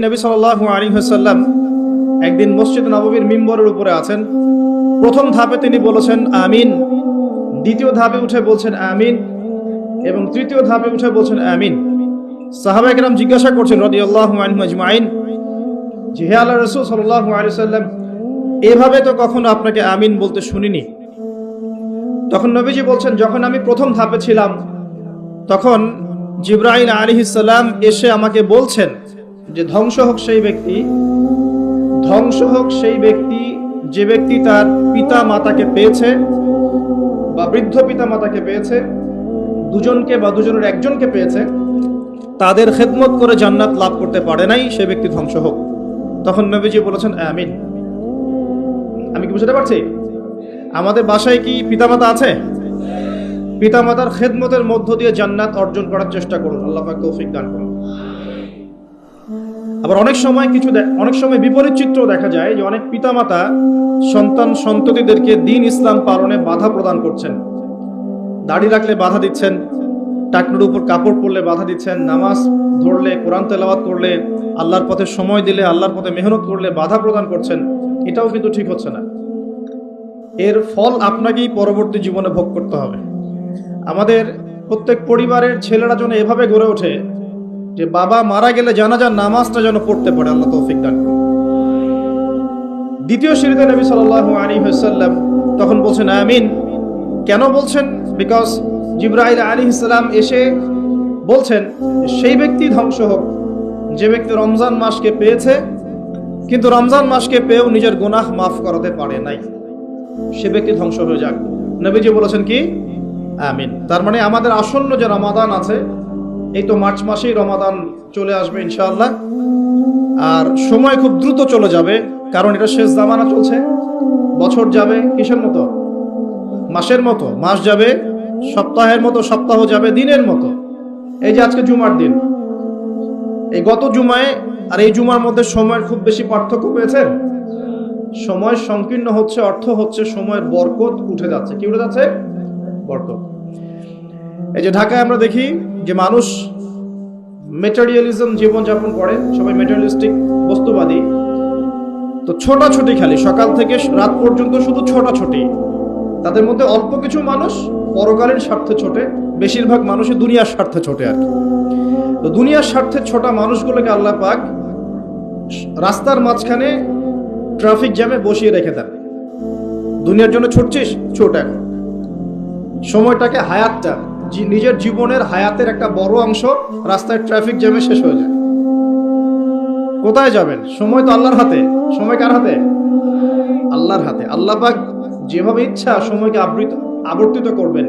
নবী সাল্লাল্লাহু আলাইহি ওয়াসাল্লাম একদিন মসজিদ নববীর মিম্বরের উপরে আছেন। প্রথম ধাপে তিনি বলেছেন, আমিন। দ্বিতীয় ধাপে উঠে বলছেন, আমিন। এবং তৃতীয় ধাপে উঠে বলছেন, আমিন। সাহাবা একরাম জিজ্ঞাসা করছেন, রাদিয়াল্লাহু আনহু আজমাইন। যে, হে আল্লাহ রাসূল সাল্লাল্লাহু আলাইহি সাল্লাম এভাবে তো কখনো আপনাকে আমিন বলতে শুনিনি। তখন নবীজি বলছেন, যখন আমি প্রথম ধাপে ছিলাম, তখন জিব্রাইল আলিহিসাল্লাম এসে আমাকে বলছেন যে ধ্বংস হোক সেই ব্যক্তি, ধ্বংস হোক সেই ব্যক্তি, যে ব্যক্তি তার পিতা মাতাকে পেয়েছে বা বৃদ্ধ পিতা মাতাকে পেয়েছে, দুজনকে বা দুজনের একজনকে পেয়েছে, তাদের খেদমত করে জান্নাত লাভ করতে পারে নাই সে ব্যক্তি ধ্বংস হোক। তখন নবীজি বলেছেন, আমিন। আমি কি বুঝতে পারছি? আমাদের বাসায় কি পিতামাতা আছে? পিতামাতার খেদমতের মধ্য দিয়ে জান্নাত অর্জন করার চেষ্টা করুন। আল্লাহ তৌফিক দান করুন। আবার অনেক সময় কিছু অনেক সময় বিপরীত চিত্র দেখা যায় যে অনেক পিতামাতা সন্তান সন্ততিদেরকে দিন ইসলাম পালনে বাধা প্রদান করছেন। দাড়ি রাখলে বাধা দিচ্ছেন, টাকনুর উপর কাপড় পরলে বাধা দিচ্ছেন, নামাজ ধরলে, কোরআন তেলাওয়াত করলে, আল্লাহর পথে সময় দিলে, আল্লাহর পথে মেহনত করলে বাধা প্রদান করছেন, এটাও কিন্তু ঠিক হচ্ছে না। এর ফল আপনাকেই পরবর্তী জীবনে ভোগ করতে হবে। আমাদের প্রত্যেক পরিবারের ছেলেরা যেন এভাবে গড়ে ওঠে যে বাবা মারা গেলে জানাজার নামাজটা যেন পড়তে পারে, আল্লাহ তৌফিক দান করুন। দ্বিতীয় সিঁড়িতে নবী সাল্লাল্লাহু আলাইহি ওয়াসাল্লাম তখন বলছেন, আমিন। কেন বলছেন? বিকজ জিব্রাইল আলাইহিস সালাম এসে বলছেন, সেই ব্যক্তি ধ্বংস হোক, যে ব্যক্তি রমজান মাসকে পেয়েছে, কিন্তু রমজান মাসকে পেয়েও নিজের গুনাহ মাফ করাতে পারে নাই। সে ব্যক্তি ধ্বংস হয়ে যাক। নবীজি বলেছেন কি? আমিন। তার মানে আমাদের আসন্ন যে রমাদান আছে এই তো মার্চ মাসেই রমাদান চলে আসবে ইনশাআল্লাহ। আর সময় খুব দ্রুত চলে যাবে, কারণ এটা শেষ জামানা চলছে। বছর যাবে কিসের মতো? মাসের মতো। মাস যাবে, সপ্তাহের মতো, সপ্তাহ যাবে, দিনের মতো। এই যে আজকে জুমার দিন। এই গত জুমায় আর এই জুমার মধ্যে সময়ের খুব বেশি পার্থক্য পেয়েছেন? সময় সংকীর্ণ হচ্ছে, অর্থ হচ্ছে, সময়ের বরকত উঠে যাচ্ছে। কি উঠে যাচ্ছে? বরকত। এই যে ঢাকায় আমরা দেখি যে মানুষ মেটেরিয়ালিজম জীবনযাপন করে, সবাই মেটেরিয়ালিস্টিক বস্তুবাদী। তো ছোটাছুটি খালি, সকাল থেকে রাত পর্যন্ত শুধু ছোটাছুটি। তাদের মধ্যে অল্প কিছু মানুষ পরকালীন স্বার্থে ছোটে, বেশিরভাগ মানুষই দুনিয়ার স্বার্থে ছোটে আর কি। তো দুনিয়ার স্বার্থে ছোটা মানুষগুলোকে আল্লাহ পাক রাস্তার মাঝখানে ট্রাফিক জ্যামে বসিয়ে রেখে দেন। দুনিয়ার জন্য ছুটছিস? ছোট এখন। সময়টাকে হায়াতটা নিজের জীবনের হায়াতের একটা বড় অংশ রাস্তায় ট্রাফিক জ্যামে শেষ হয়ে যায়। কোথায় যাবেন? সময় তো আল্লাহর হাতে। সময় কার হাতে? আল্লাহর হাতে। আল্লাহ যেভাবে ইচ্ছা সময়কে আবৃত আবর্তিত করবেন।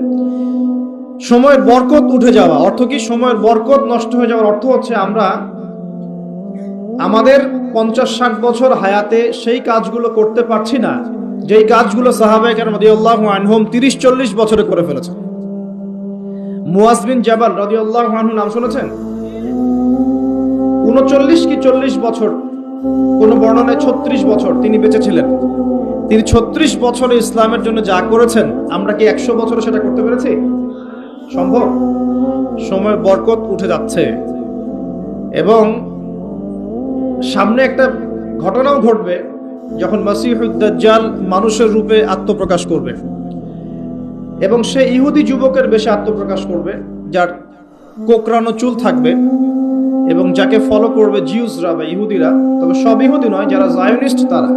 সময়ের বরকত উঠে যাওয়া। অর্থ কি? সময়ের বরকত নষ্ট হয়ে যাওয়ার অর্থ হচ্ছে আমরা আমাদের পঞ্চাশ ষাট বছর হায়াতে সেই কাজগুলো করতে পারছি না, যেই কাজগুলো কেন রদিয়াল্লাহ আনহুম তিরিশ চল্লিশ বছরে করে ফেলেছেন। মুয়াজ বিন জাবাল রদিয়াল্লাহ আনহু নাম শুনেছেন? উনচল্লিশ কি চল্লিশ বছর, কোন বর্ণনায় ছত্রিশ বছর তিনি বেঁচে ছিলেন তিনি ছত্রিশ বছরে ইসলামের জন্য যা করেছেন, আমরা কি একশো বছরে সেটা করতে পেরেছি? সম্ভব? সময় বরকত উঠে যাচ্ছে। এবং সামনে একটা ঘটনাও ঘটবে, যখন মাসিহুদ্দাজ্জাল মানুষের রূপে আত্মপ্রকাশ করবে। এবং সে ইহুদি যুবকের বেশে আত্মপ্রকাশ করবে, যার কোকরানো চুল থাকবে এবং যাকে ফলো করবে জিউসরা বা ইহুদিরা। তবে সব ইহুদি নয়, যারা জায়নিস্ট তারা।